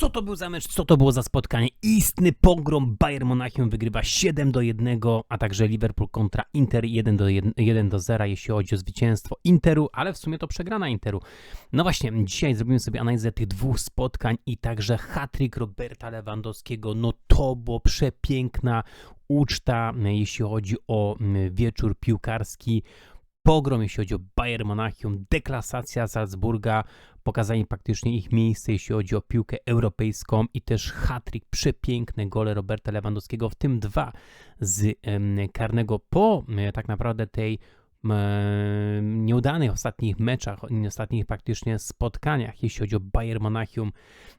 Co to był za mecz? Co to było za spotkanie? Istny pogrom Bayern Monachium wygrywa 7 do 1, a także Liverpool kontra Inter 1 do 1, 1 do 0, jeśli chodzi o zwycięstwo Interu, ale w sumie to przegrana Interu. No właśnie, dzisiaj zrobimy sobie analizę tych dwóch spotkań i także hat-trick Roberta Lewandowskiego. No to było przepiękna uczta, jeśli chodzi o wieczór piłkarski pogrom, jeśli chodzi o Bayern Monachium, deklasacja Salzburga, pokazanie praktycznie ich miejsca, jeśli chodzi o piłkę europejską i też hat-trick, przepiękne gole Roberta Lewandowskiego, w tym dwa z karnego po e, tak naprawdę tej e, nieudanych ostatnich meczach, ostatnich praktycznie spotkaniach, jeśli chodzi o Bayern Monachium,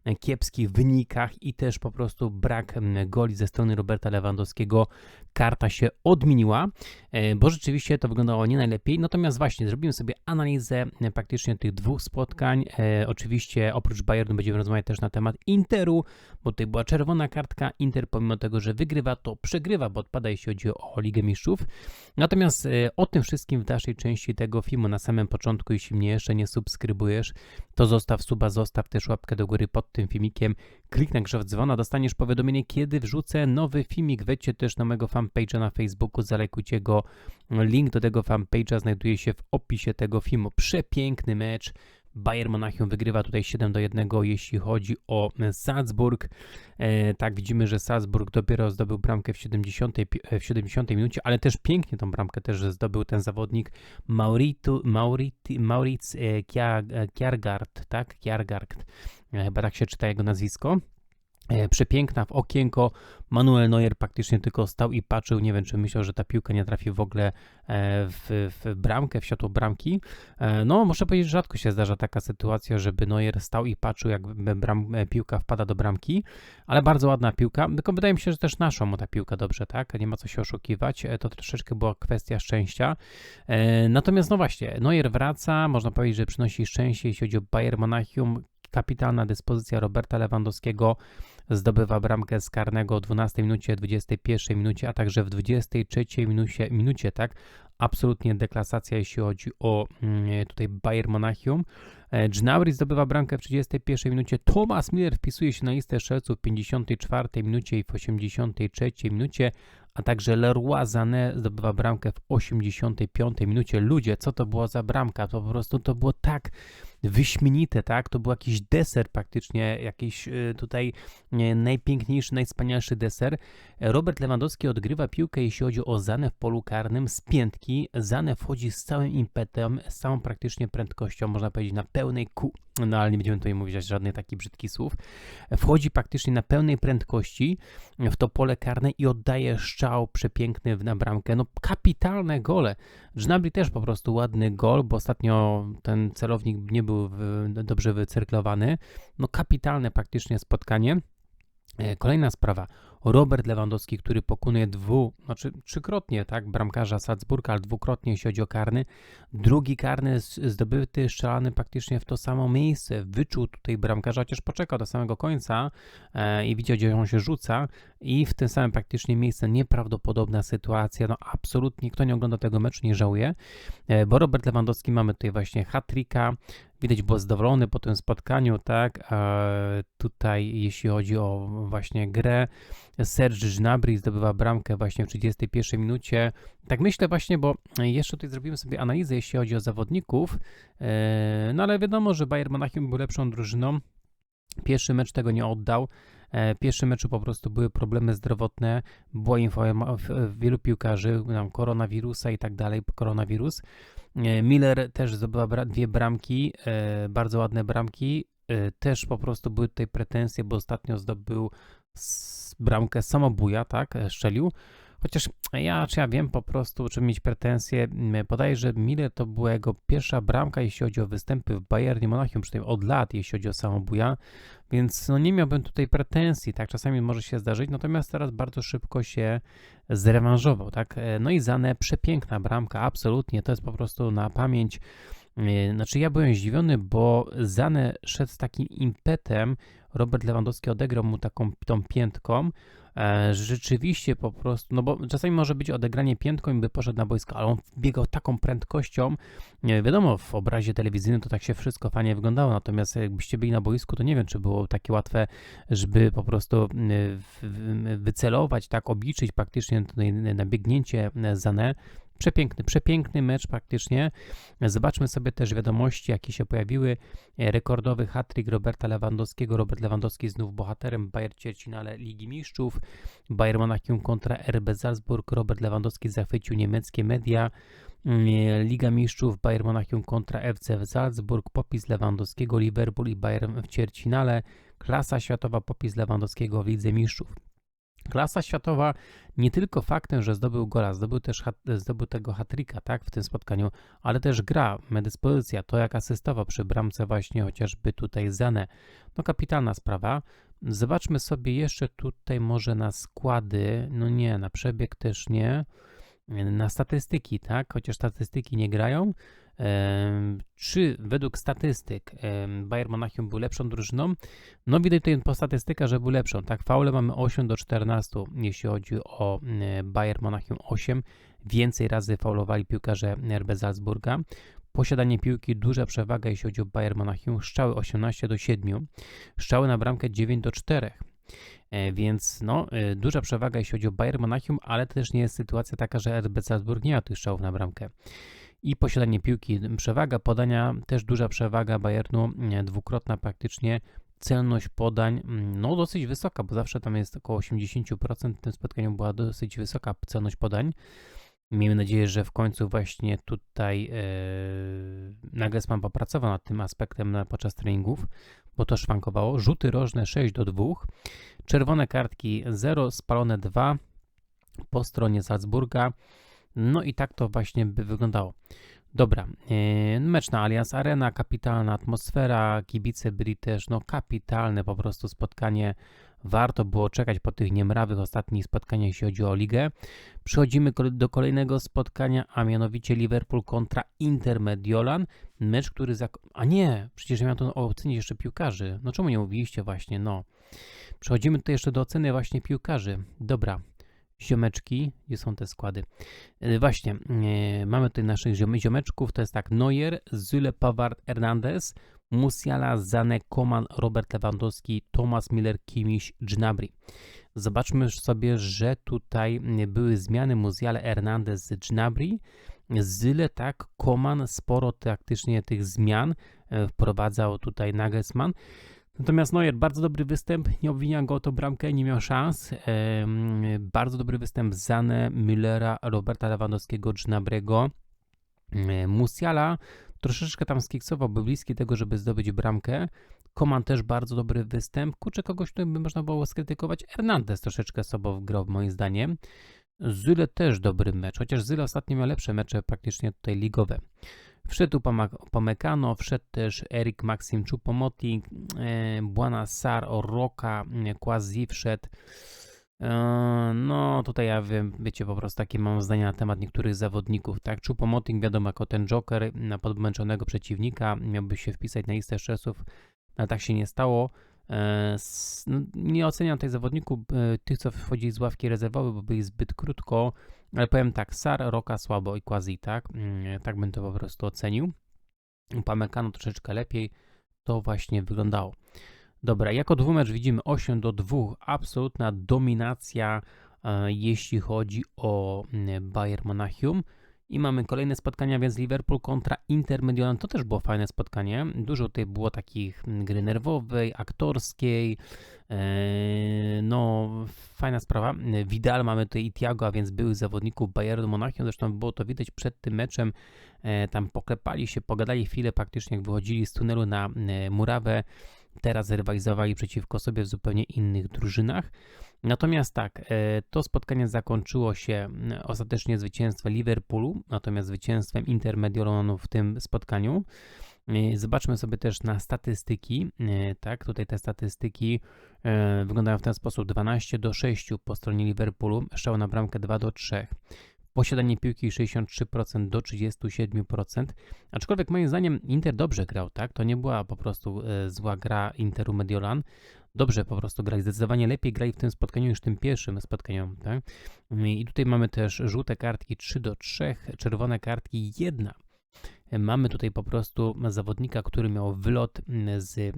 e, kiepskich wynikach i też po prostu brak goli ze strony Roberta Lewandowskiego, karta się odmieniła, e, bo rzeczywiście to wyglądało nie najlepiej. Natomiast właśnie zrobimy sobie analizę e, praktycznie tych dwóch spotkań. E, Oczywiście oprócz Bayernu będziemy rozmawiać też na temat Interu, bo tutaj była czerwona kartka. Inter pomimo tego, że wygrywa, to przegrywa, bo odpada jeśli chodzi o Ligę Mistrzów. Natomiast o tym wszystkim w dalszej części tego filmu na samym początku, jeśli mnie jeszcze nie subskrybujesz, to zostaw suba, zostaw też łapkę do góry pod tym filmikiem. Klik na grzech dzwona, dostaniesz powiadomienie, kiedy wrzucę nowy filmik. Wejdźcie też na mojego fanpage'a na Facebooku, zalajkujcie go. Link do tego fanpage'a znajduje się w opisie tego filmu. Przepiękny mecz. Bayern Monachium wygrywa tutaj 7 do 1, jeśli chodzi o Salzburg. E, tak, widzimy, że Salzburg dopiero zdobył bramkę w 70, pi- e, w 70 minucie, ale też pięknie tą bramkę też zdobył ten zawodnik Mauritu, Mauriti, e, e, Kjærgaard, tak? Kjærgaard, e, chyba tak się czyta jego nazwisko. E, Przepiękna w okienko. Manuel Neuer praktycznie tylko stał i patrzył. Nie wiem, czy myślał, że ta piłka nie trafi w ogóle e, w, w bramkę, w światło bramki. E, No, muszę powiedzieć, że rzadko się zdarza taka sytuacja, żeby Neuer stał i patrzył, jak bram, piłka wpada do bramki, ale bardzo ładna piłka. Tylko wydaje mi się, że też naszą mu ta piłka dobrze, tak? Nie ma co się oszukiwać. To troszeczkę była kwestia szczęścia. Natomiast, no właśnie, Neuer wraca. Można powiedzieć, że przynosi szczęście, jeśli chodzi o Bayern Monachium. Kapitalna dyspozycja Roberta Lewandowskiego zdobywa bramkę z karnego w 12 minucie, 21 minucie, a także w 23 minucie, minucie tak? Absolutnie deklasacja, jeśli chodzi o mm, tutaj Bayern Monachium. E, Gnabry zdobywa bramkę w 31 minucie. Thomas Miller wpisuje się na listę strzelców w 54 minucie i w 83 minucie, a także Leroy Sané zdobywa bramkę w 85 minucie. Ludzie, co to była za bramka? To po prostu to było tak wyśmienite, tak? To był jakiś deser praktycznie, jakiś y, tutaj nie, najpiękniejszy, najwspanialszy deser. Robert Lewandowski odgrywa piłkę, jeśli chodzi o Zanę w polu karnym z piętki. Zanę wchodzi z całym impetem, z całą praktycznie prędkością, można powiedzieć na pełnej ku... No ale nie będziemy tutaj mówić żadnych takich brzydkich słów. Wchodzi praktycznie na pełnej prędkości w to pole karne i oddaje strzał przepiękny na bramkę. No kapitalne gole. Gnabry też po prostu ładny gol, bo ostatnio ten celownik nie był w, dobrze wycyrklowany. No kapitalne praktycznie spotkanie. E, Kolejna sprawa. Robert Lewandowski, który pokonuje dwu, znaczy trzykrotnie, tak, bramkarza Salzburga, ale dwukrotnie, jeśli chodzi o karny. Drugi karny zdobyty, strzelany praktycznie w to samo miejsce. Wyczuł tutaj bramkarza, chociaż poczekał do samego końca e, i widział, gdzie on się rzuca i w tym samym praktycznie miejsce nieprawdopodobna sytuacja. No absolutnie, kto nie ogląda tego meczu, nie żałuje, e, bo Robert Lewandowski mamy tutaj właśnie hat-tricka, Widać, był zadowolony po tym spotkaniu, tak? E, tutaj, jeśli chodzi o właśnie grę, Serge Gnabry zdobywa bramkę właśnie w 31 minucie. Tak myślę właśnie, bo jeszcze tutaj zrobimy sobie analizę, jeśli chodzi o zawodników. E, no ale wiadomo, że Bayern Monachium był lepszą drużyną. Pierwszy mecz tego nie oddał. E, W pierwszym meczu po prostu były problemy zdrowotne, była informacja wielu piłkarzy, tam koronawirusa i tak dalej, koronawirus. E, Miller też zdobyła dwie bramki, e, bardzo ładne bramki. E, Też po prostu były tutaj pretensje, bo ostatnio zdobył bramkę samobuja, tak, e, strzelił. Chociaż ja, czy ja wiem po prostu, czy mieć pretensje, m, podaję, że Miller to była jego pierwsza bramka, jeśli chodzi o występy w Bayernie Monachium, przynajmniej od lat, jeśli chodzi o samobuja, więc no nie miałbym tutaj pretensji, tak, czasami może się zdarzyć, natomiast teraz bardzo szybko się zrewanżował, tak, E, no i Zane, przepiękna bramka, absolutnie, to jest po prostu na pamięć, E, Znaczy ja byłem zdziwiony, bo Zane szedł z takim impetem, Robert Lewandowski odegrał mu taką tą piętką, rzeczywiście po prostu, no bo czasami może być odegranie piętką i by poszedł na boisko, ale on biegał taką prędkością, nie wiadomo, w obrazie telewizyjnym to tak się wszystko fajnie wyglądało, natomiast jakbyście byli na boisku, to nie wiem, czy było takie łatwe, żeby po prostu w- wycelować, tak, obliczyć praktycznie tutaj nabiegnięcie Zane. Przepiękny, przepiękny mecz praktycznie. Zobaczmy sobie też wiadomości, jakie się pojawiły. E, Rekordowy hat-trick Roberta Lewandowskiego. Robert Lewandowski znów bohaterem Bayern ćwierćfinale Ligi Mistrzów. Bayern Monachium kontra RB Salzburg. Robert Lewandowski zachwycił niemieckie media. Mm, e, Liga Mistrzów Bayern Monachium kontra FC Salzburg. Popis Lewandowskiego Liverpool i Bayern w ćwierćfinale. Klasa światowa popis Lewandowskiego w Lidze Mistrzów. Klasa światowa nie tylko faktem, że zdobył gola, zdobył też hat, zdobył tego hat-tricka, tak, w tym spotkaniu, ale też gra, dyspozycja, to jak asystował przy bramce właśnie chociażby tutaj Zane. No kapitalna sprawa. Zobaczmy sobie jeszcze tutaj może na składy, no nie, na przebieg też nie, na statystyki, tak, chociaż statystyki nie grają. Czy według statystyk Bayern Monachium był lepszą drużyną? No widać tutaj po statystykach, że był lepszą. Tak, faule mamy 8 do 14, jeśli chodzi o e, Bayern Monachium 8. Więcej razy faulowali piłkarze RB Salzburga. Posiadanie piłki, duża przewaga, jeśli chodzi o Bayern Monachium. Strzały 18 do 7. Strzały na bramkę 9 do 4. E, Więc no, e, duża przewaga, jeśli chodzi o Bayern Monachium, ale też nie jest sytuacja taka, że RB Salzburg nie ma tych strzałów na bramkę. I posiadanie piłki, przewaga podania, też duża przewaga Bayernu, dwukrotna praktycznie celność podań, no dosyć wysoka, bo zawsze tam jest około 80%, w tym spotkaniu była dosyć wysoka celność podań. Miejmy nadzieję, że w końcu właśnie tutaj e, Nagelsmann popracował nad tym aspektem na, podczas treningów, bo to szwankowało. Rzuty rożne 6 do 2, czerwone kartki 0, spalone 2 po stronie Salzburga. No i tak to właśnie by wyglądało. Dobra, e, mecz na Allianz Arena, kapitalna atmosfera, kibice byli też, no kapitalne po prostu spotkanie. Warto było czekać po tych niemrawych ostatnich spotkaniach, jeśli chodzi o ligę. Przechodzimy do kolejnego spotkania, a mianowicie Liverpool kontra Inter Mediolan. Mecz, który... Zak- a nie, przecież ja miałem to ocenić jeszcze piłkarzy. No czemu nie mówiliście właśnie, no. Przechodzimy tutaj jeszcze do oceny właśnie piłkarzy. Dobra, ziomeczki, gdzie są te składy? E, Właśnie, e, mamy tutaj naszych ziom- ziomeczków, to jest tak, Neuer, Zyle, Paward, Hernandez, Musiala, Zane, Koman, Robert Lewandowski, Thomas Miller, Kimiś, Gnabry. Zobaczmy sobie, że tutaj mm, były zmiany Musiale, Hernandez, Gnabry, Zyle, tak, Koman, sporo taktycznie tych zmian e, wprowadzał tutaj Nagelsmann. Natomiast Neuer, bardzo dobry występ, nie obwinia go o tą bramkę, nie miał szans. Bardzo dobry występ Zane, Müllera, Roberta Lewandowskiego, Gnabrego, Musiala. Troszeczkę tam skiksował, był bliski tego, żeby zdobyć bramkę. Koman też bardzo dobry występ. Kurczę, kogoś tu by można było skrytykować. Hernandez troszeczkę sobą grał moim zdaniem. Zyle też dobry mecz, chociaż Zyle ostatnio miał lepsze mecze praktycznie tutaj ligowe. Wszedł Pomekano, wszedł też Erik Maxim Choupo-Moting, e, Buana Sar, Roka, e, Quasi wszedł. E, No, tutaj ja wiem, wiecie, po prostu takie mam zdania na temat niektórych zawodników, tak? Choupo-Moting wiadomo jako ten joker na podmęczonego przeciwnika, miałby się wpisać na listę szczesów, ale tak się nie stało. No, Nie oceniam tych zawodników, tych co wchodzili z ławki rezerwowej, bo byli zbyt krótko, ale powiem tak, Sar, Roka słabo i Quasi, tak? Mm, Tak bym to po prostu ocenił. Pamekano troszeczkę lepiej. To właśnie wyglądało. Dobra, jako dwumecz widzimy 8 do 2. Absolutna dominacja, e, jeśli chodzi o mm, Bayern Monachium. I mamy kolejne spotkania, więc Liverpool kontra Inter Mediolan. To też było fajne spotkanie. Dużo tutaj było takich gry nerwowej, aktorskiej. E, No, fajna sprawa. Vidal mamy tutaj i Thiago, a więc byłych zawodników Bayernu Monachium. Zresztą było to widać przed tym meczem. E, Tam poklepali się, pogadali chwilę praktycznie, jak wychodzili z tunelu na e, murawę. Teraz rywalizowali przeciwko sobie w zupełnie innych drużynach. Natomiast tak, e, to spotkanie zakończyło się m, ostatecznie zwycięstwem Liverpoolu, natomiast zwycięstwem Inter Mediolanu w tym spotkaniu. E, Zobaczmy sobie też na statystyki. E, Tak, tutaj te statystyki wyglądają w ten sposób: 12 do 6 po stronie Liverpoolu, strzał na bramkę 2 do 3. posiadanie piłki 63% do 37%. Aczkolwiek moim zdaniem Inter dobrze grał, tak? To nie była po prostu e, zła gra Interu Mediolan. Dobrze po prostu grali, zdecydowanie lepiej grali w tym spotkaniu niż w tym pierwszym spotkaniu, tak? I tutaj mamy też żółte kartki 3 do 3, czerwone kartki 1. Mamy tutaj po prostu zawodnika, który miał wylot z y,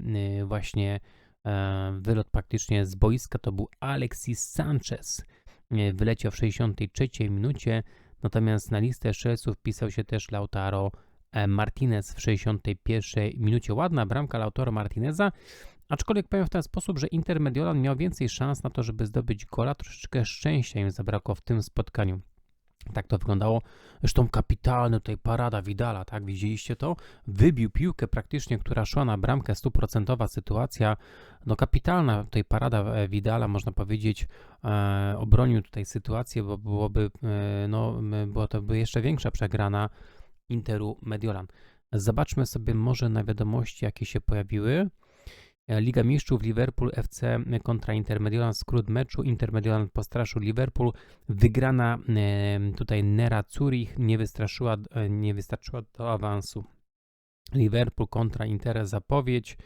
właśnie e, wylot praktycznie z boiska, to był Alexis Sanchez. E, Wyleciał w 63 minucie, natomiast na listę strzelców wpisał się też Lautaro e, Martinez w 61 minucie. Ładna bramka Lautaro Martineza, aczkolwiek powiem w ten sposób, że Inter Mediolan miał więcej szans na to, żeby zdobyć gola, troszeczkę szczęścia im zabrakło w tym spotkaniu. Tak to wyglądało. Zresztą kapitalna tutaj parada Widala, tak? Widzieliście to? Wybił piłkę praktycznie, która szła na bramkę, stuprocentowa sytuacja. No kapitalna tutaj parada e, Widala, można powiedzieć, e, obronił tutaj sytuację, bo byłoby, e, no, była to by jeszcze większa przegrana Interu Mediolan. Zobaczmy sobie może na wiadomości, jakie się pojawiły. E, Liga Mistrzów Liverpool FC kontra Inter Mediolan, skrót meczu, Inter Mediolan postraszył Liverpool, wygrana e, tutaj Nera Zurich nie wystraszyła, e, nie wystarczyła do awansu. Liverpool kontra Inter zapowiedź.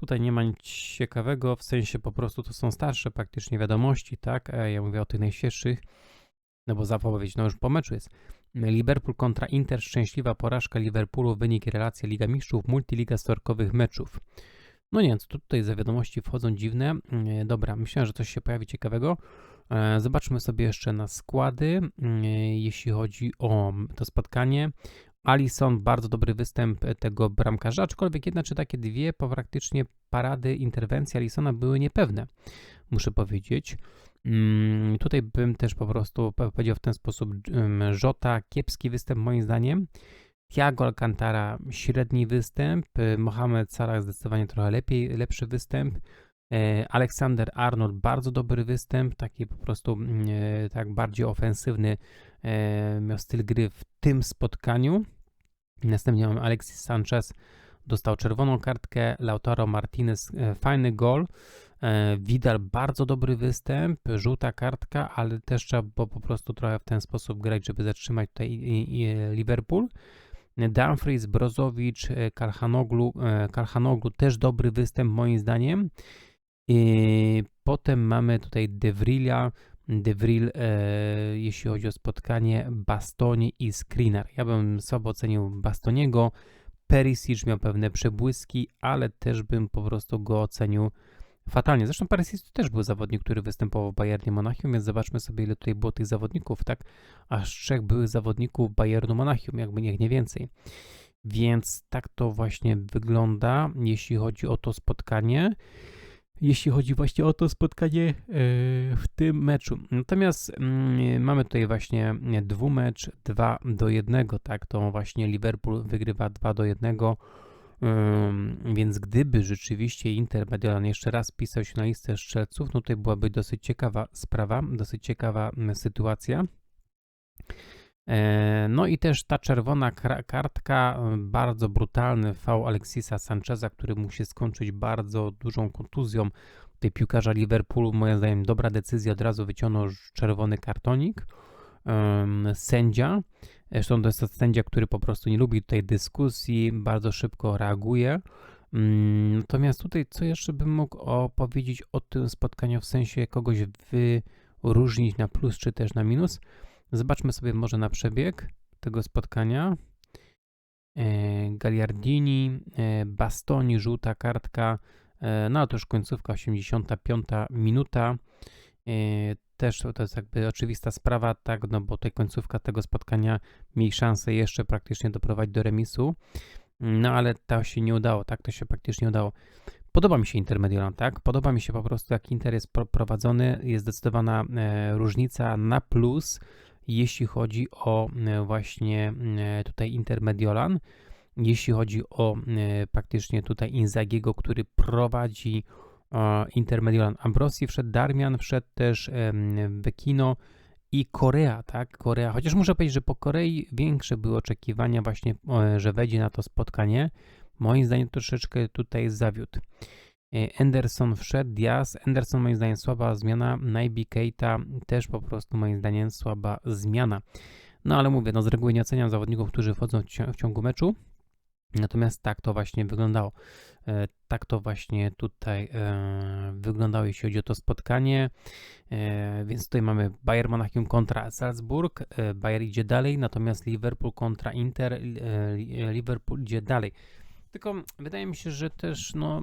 Tutaj nie ma nic ciekawego, w sensie po prostu to są starsze praktycznie wiadomości, tak? Ja mówię o tych najświeższych, no bo zapowiedź no już po meczu jest. Liverpool kontra Inter, szczęśliwa porażka Liverpoolu, wynik i relacja Liga Mistrzów, multiliga storkowych meczów. No nie, co tutaj za wiadomości wchodzą dziwne. Mm, dobra, myślałem, że coś się pojawi ciekawego. E, zobaczmy sobie jeszcze na składy, mm, jeśli chodzi o to spotkanie. Alison, bardzo dobry występ tego bramkarza, aczkolwiek jedna czy takie dwie praktycznie parady interwencji Alisona były niepewne, muszę powiedzieć. Mm, tutaj bym też po prostu powiedział w ten sposób, Żota, kiepski występ moim zdaniem. Thiago Alcantara średni występ, y, Mohamed Salah zdecydowanie trochę lepiej, lepszy występ, e, Aleksander Arnold bardzo dobry występ, taki po prostu mm, e, tak bardziej ofensywny miał styl gry w tym spotkaniu. Następnie mamy Alexis Sanchez, dostał czerwoną kartkę, Lautaro Martinez fajny gol, Widal bardzo dobry występ, żółta kartka, ale też trzeba po prostu trochę w ten sposób grać, żeby zatrzymać tutaj Liverpool. Dumfries, Brozowicz, e, Kalhanoglu, e, Kalhanoglu też dobry występ moim zdaniem. I potem mamy tutaj Devrilia, Devril, e, jeśli chodzi o spotkanie Bastoni i Skriniar. Ja bym słabo ocenił Bastoniego. Perisic miał pewne przebłyski, ale też bym po prostu go ocenił fatalnie. Zresztą Perisic też był zawodnik, który występował w Bayernie Monachium, więc zobaczmy sobie, ile tutaj było tych zawodników, tak? Aż trzech byłych zawodników Bayernu Monachium, jakby niech nie więcej. Więc tak to właśnie wygląda, jeśli chodzi o to spotkanie. Jeśli chodzi właśnie o to spotkanie yy, w tym meczu. Natomiast yy, mamy tutaj właśnie dwumecz 2 do 1, tak? To właśnie Liverpool wygrywa 2 do 1 więc gdyby rzeczywiście Inter Mediolan jeszcze raz pisał się na listę strzelców, no tutaj byłaby dosyć ciekawa sprawa, dosyć ciekawa sytuacja. E, no i też ta czerwona kartka, bardzo brutalny fał Alexisa Sancheza, który musi skończyć bardzo dużą kontuzją. Tutaj piłkarza Liverpoolu, moim zdaniem, dobra decyzja, od razu wyciągnął czerwony kartonik. Sędzia Zresztą to jest to sędzia, który po prostu nie lubi tutaj dyskusji, bardzo szybko reaguje. Mm, natomiast tutaj, co jeszcze bym mógł opowiedzieć o tym spotkaniu, w sensie kogoś wyróżnić na plus czy też na minus. Zobaczmy sobie może na przebieg tego spotkania. E, Gagliardini, e, Bastoni, żółta kartka, e, no to już końcówka, 85 minuta też to jest jakby oczywista sprawa, tak, no bo tej końcówka tego spotkania mieli szansę jeszcze praktycznie doprowadzić do remisu, no ale to się nie udało, tak, to się praktycznie udało. Podoba mi się Inter Mediolan, tak, podoba mi się po prostu jak Inter jest prowadzony, jest zdecydowana e, różnica na plus, jeśli chodzi o e, właśnie e, tutaj Inter Mediolan, jeśli chodzi o praktycznie tutaj Inzagiego, który prowadzi Inter Mediolan Ambrosi wszedł, Darmian wszedł też, Bekino i Korea, tak? Korea, chociaż muszę powiedzieć, że po Korei większe były oczekiwania właśnie, że wejdzie na to spotkanie. Moim zdaniem troszeczkę tutaj zawiódł. E, Anderson wszedł, Diaz. Anderson moim zdaniem słaba zmiana. Naibi Keita też po prostu moim zdaniem słaba zmiana. No ale mówię, no z reguły nie oceniam zawodników, którzy wchodzą w ciągu meczu. Natomiast tak to właśnie wyglądało. E, Tak to właśnie tutaj e, wyglądało, jeśli chodzi o to spotkanie. E, Więc tutaj mamy Bayern Monachium kontra Salzburg. Bayern idzie dalej, natomiast Liverpool kontra Inter. Li- Liverpool idzie dalej. Tylko wydaje mi się, że też no,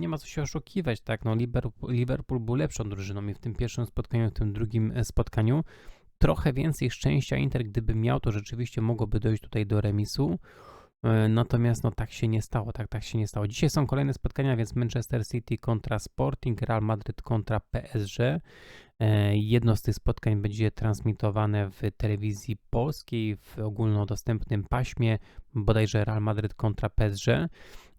nie ma co się oszukiwać, tak? No, Liverpool, był lepszą drużyną i w tym pierwszym spotkaniu, w tym drugim spotkaniu trochę więcej szczęścia Inter, gdyby miał, to rzeczywiście mogłoby dojść tutaj do remisu. E, Natomiast no tak się nie stało, tak, tak się nie stało. Dzisiaj są kolejne spotkania, więc Manchester City kontra Sporting, Real Madrid kontra PSG. E, Jedno z tych spotkań będzie transmitowane w telewizji polskiej w ogólnodostępnym paśmie, bodajże Real Madrid kontra PSG,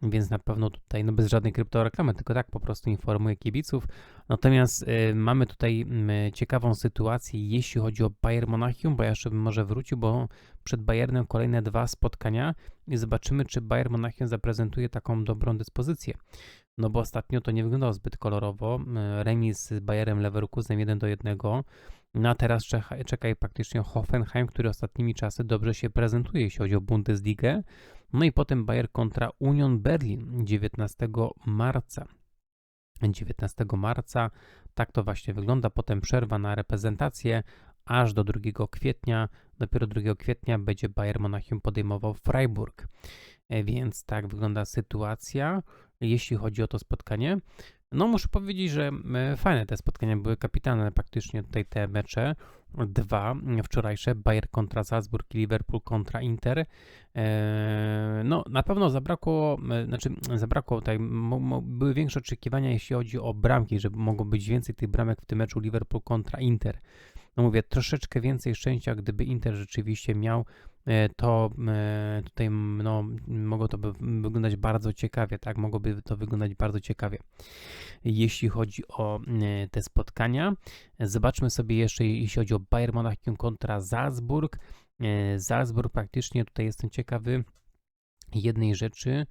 więc na pewno tutaj, no bez żadnej kryptoreklamy, tylko tak po prostu informuję kibiców. Natomiast e, mamy tutaj m, ciekawą sytuację, jeśli chodzi o Bayern Monachium, bo ja jeszcze bym może wrócił, bo przed Bayernem kolejne dwa spotkania i zobaczymy, czy Bayern Monachium zaprezentuje taką dobrą dyspozycję. No bo ostatnio to nie wyglądało zbyt kolorowo. E, Remis z Bayerem Leverkusen 1 do 1. No a teraz czeka, czeka praktycznie Hoffenheim, który ostatnimi czasy dobrze się prezentuje, jeśli chodzi o Bundesligę. No i potem Bayer kontra Union Berlin 19 marca. 19 marca, tak to właśnie wygląda. Potem przerwa na reprezentację aż do 2 kwietnia. Dopiero 2 kwietnia będzie Bayern Monachium podejmował Freiburg. E, Więc tak wygląda sytuacja, jeśli chodzi o to spotkanie. No muszę powiedzieć, że e, fajne te spotkania były, kapitalne praktycznie tutaj te mecze. Dwa m, wczorajsze, Bayern kontra Salzburg i Liverpool kontra Inter. E, No na pewno zabrakło, e, znaczy zabrakło tutaj, były większe oczekiwania jeśli chodzi o bramki, żeby mogło być więcej tych bramek w tym meczu Liverpool kontra Inter. No mówię, troszeczkę więcej szczęścia, gdyby Inter rzeczywiście miał, to e, tutaj no, mogło to by wyglądać bardzo ciekawie, tak? Mogłoby to wyglądać bardzo ciekawie. Jeśli chodzi o e, te spotkania, zobaczmy sobie jeszcze, jeśli chodzi o Bayern Monachium kontra Salzburg. E, Salzburg praktycznie tutaj jestem ciekawy jednej rzeczy,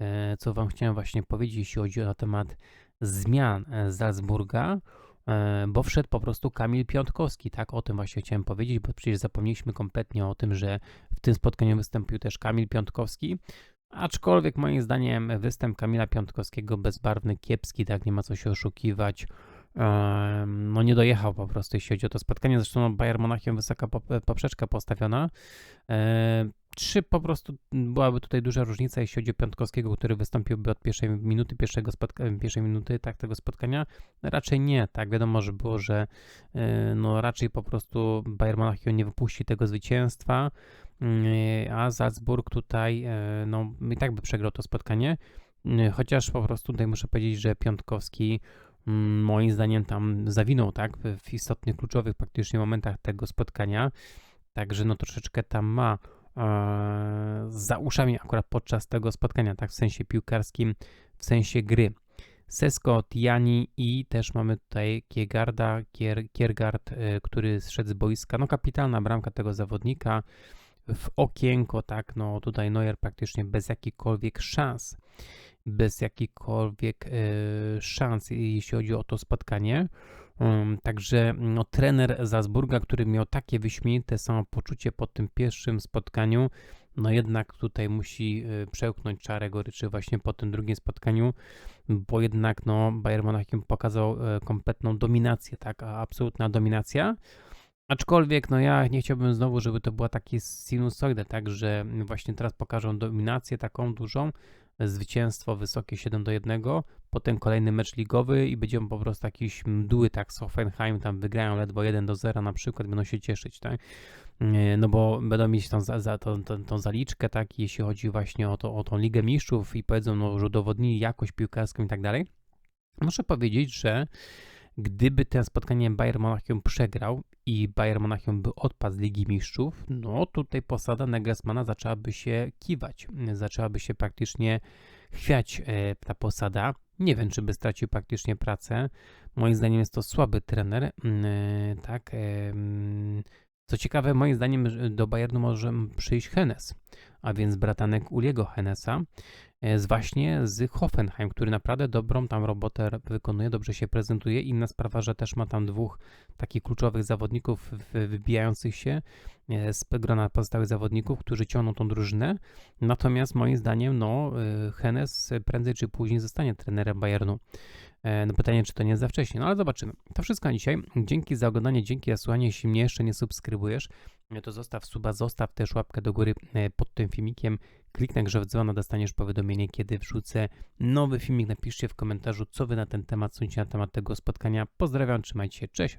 e, co Wam chciałem właśnie powiedzieć, jeśli chodzi na temat zmian e, Salzburga, e, bo wszedł po prostu Kamil Piątkowski, tak? O tym właśnie chciałem powiedzieć, bo przecież zapomnieliśmy kompletnie o tym, że w tym spotkaniu wystąpił też Kamil Piątkowski. Aczkolwiek moim zdaniem występ Kamila Piątkowskiego bezbarwny, kiepski, tak nie ma co się oszukiwać. Em, No nie dojechał po prostu, jeśli chodzi o to spotkanie. Zresztą no, Bayern Monachium wysoka pop- poprzeczka postawiona. Czy po prostu byłaby tutaj duża różnica, jeśli chodzi o Piątkowskiego, który wystąpiłby od pierwszej minuty, pierwszego spotka- pierwszej minuty tak, tego spotkania? Raczej nie, tak. Wiadomo, że było, że e, no raczej po prostu Bayern Monachium nie wypuści tego zwycięstwa, mm, a Salzburg tutaj e, no i tak by przegrał to spotkanie. Mm, Chociaż po prostu tutaj muszę powiedzieć, że Piątkowski mm, moim zdaniem tam zawinął, tak, w, istotnych, kluczowych praktycznie momentach tego spotkania. Także no troszeczkę tam ma za uszami akurat podczas tego spotkania, tak, w sensie piłkarskim, w sensie gry. Sesko, Tiani i też mamy tutaj Kiergarda, Kier, Kiergard, e, który zszedł z boiska. No kapitalna bramka tego zawodnika w okienko, tak, no tutaj Neuer praktycznie bez jakichkolwiek szans, bez jakichkolwiek e, szans, jeśli chodzi o to spotkanie. Także no, trener Salzburga, który miał takie wyśmienite samopoczucie po tym pierwszym spotkaniu, no jednak tutaj musi e, przełknąć czarę goryczy właśnie po tym drugim spotkaniu, bo jednak no, Bayern Monachium pokazał e, kompletną dominację, tak, absolutna dominacja. Aczkolwiek, no ja nie chciałbym znowu, żeby to była taki sinusoide, tak, że właśnie teraz pokażą dominację taką dużą, zwycięstwo wysokie 7 do 1, potem kolejny mecz ligowy i będziemy po prostu jakieś mdły, tak, z Hoffenheim tam wygrają ledwo 1 do 0 na przykład, będą się cieszyć, tak, Nie, no bo będą mieć tą, za, tą, tą, tą zaliczkę, tak, jeśli chodzi właśnie o, to, o tą Ligę Mistrzów i powiedzą, no, że udowodnili jakość piłkarską i tak dalej. Muszę powiedzieć, że gdyby to spotkanie Bayern Monachium przegrał i Bayern Monachium by odpadł z Ligi Mistrzów, no tutaj posada Nagelsmana zaczęłaby się kiwać, zaczęłaby się praktycznie chwiać e, ta posada. Nie wiem, czy by stracił praktycznie pracę. Moim zdaniem jest to słaby trener, mm, e, tak. Co ciekawe, moim zdaniem do Bayernu może przyjść Hennes, a więc bratanek Uliego Hennesa, e, z właśnie z Hoffenheim, który naprawdę dobrą tam robotę wykonuje, dobrze się prezentuje. Inna sprawa, że też ma tam dwóch takich kluczowych zawodników wybijających się z grona pozostałych zawodników, którzy ciągną tą drużynę. Natomiast moim zdaniem, no, e, Hennes prędzej czy później zostanie trenerem Bayernu. E, No pytanie, czy to nie jest za wcześnie, no ale zobaczymy. To wszystko na dzisiaj. Dzięki za oglądanie, dzięki za słuchanie. Jeśli mnie jeszcze nie subskrybujesz, e, to zostaw suba, zostaw też łapkę do góry e, pod tym filmikiem. Kliknij grze w dzwona, dostaniesz powiadomienie, kiedy wrzucę nowy filmik. Napiszcie w komentarzu, co wy na ten temat sądzicie na temat tego spotkania. Pozdrawiam, trzymajcie się, cześć.